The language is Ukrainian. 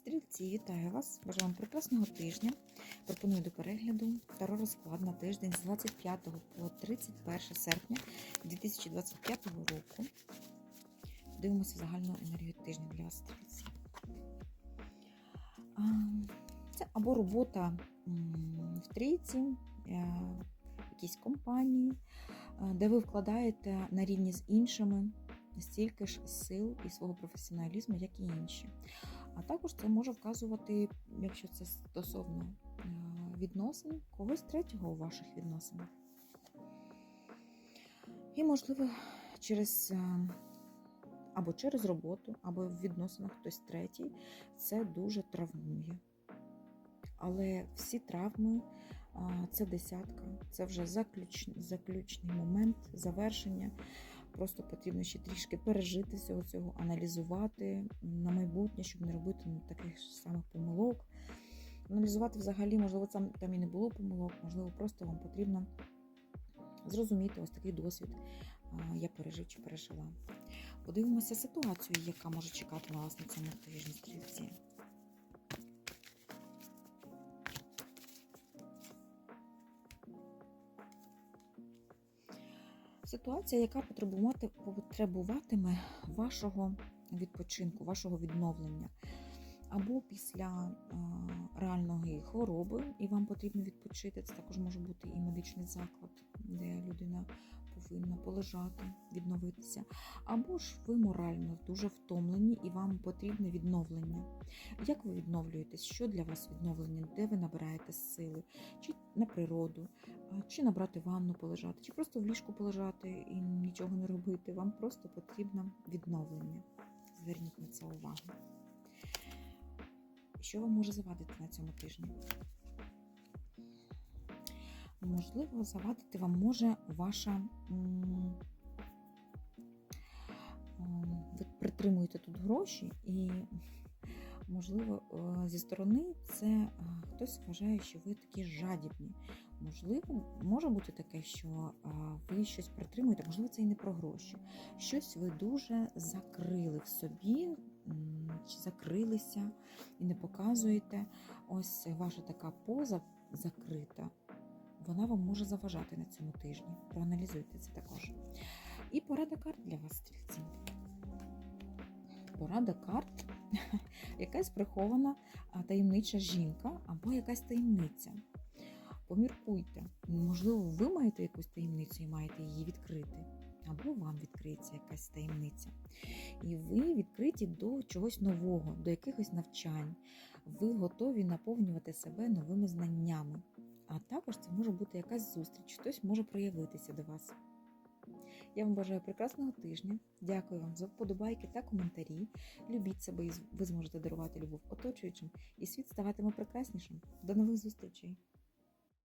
Стрільці, вітаю вас! Бажаю вам прекрасного тижня. Пропоную до перегляду таро розклад на тиждень з 25 по 31 серпня 2025 року. Дивимося загальну енергію тижня для вас. Це або робота в трійці, е, в якійсь компанії, е, де ви вкладаєте на рівні з іншими стільки ж сил і свого професіоналізму, як і інші. А також це може вказувати, якщо це стосовно е, відносин, когось третього у ваших відносинах. І, можливо, через е, або через роботу, або в відносинах хтось третій, це дуже травмує. Але всі травми це десятка, це вже заключ, заключний момент завершення. Просто потрібно ще трішки пережити всього цього, аналізувати на майбутнє, щоб не робити ну, таких самих помилок. Аналізувати взагалі, можливо, там, там і не було помилок, можливо, просто вам потрібно зрозуміти ось такий досвід я пережив чи пережила. Подивимося ситуацію, яка може чекати на вас на цьому тижні Ситуація, яка потребувати, потребуватиме вашого відпочинку, вашого відновлення. Або після реальної хвороби, і вам потрібно відпочити. Це також може бути і медичний заклад, де людина повинна полежати, відновитися. Або ж ви морально дуже втомлені і вам потрібне відновлення. Як ви відновлюєтесь? Що для вас відновлення? Де ви набираєте сили? Чи на природу, чи набрати ванну полежати, чи просто в ліжку полежати і нічого не робити? Вам просто потрібно відновлення. Зверніть на це увагу. Що вам може завадити на цьому тижні? Можливо, завадити вам може ваша. м, Ви притримуєте тут гроші, і, можливо, е, зі сторони це е, хтось вважає, що ви такі жадібні. Можливо, може бути таке, що е, ви щось притримуєте, можливо, це і не про гроші. Щось ви дуже закрили в собі, чи закрилися і не показуєте. Ось ваша така поза закрита вона вам може заважати на цьому тижні. Проаналізуйте це також. І порада карт для вас, стрільці. Порада карт, якась прихована таємнича жінка або якась таємниця. Поміркуйте, можливо, ви маєте якусь таємницю і маєте її відкрити, або вам відкриється якась таємниця. І ви відкриті до чогось нового, до якихось навчань. Ви готові наповнювати себе новими знаннями. А також це може бути якась зустріч, хтось може проявитися до вас. Я вам бажаю прекрасного тижня. Дякую вам за вподобайки та коментарі. Любіть себе і ви зможете дарувати любов оточуючим, і світ ставатиме прекраснішим. До нових зустрічей!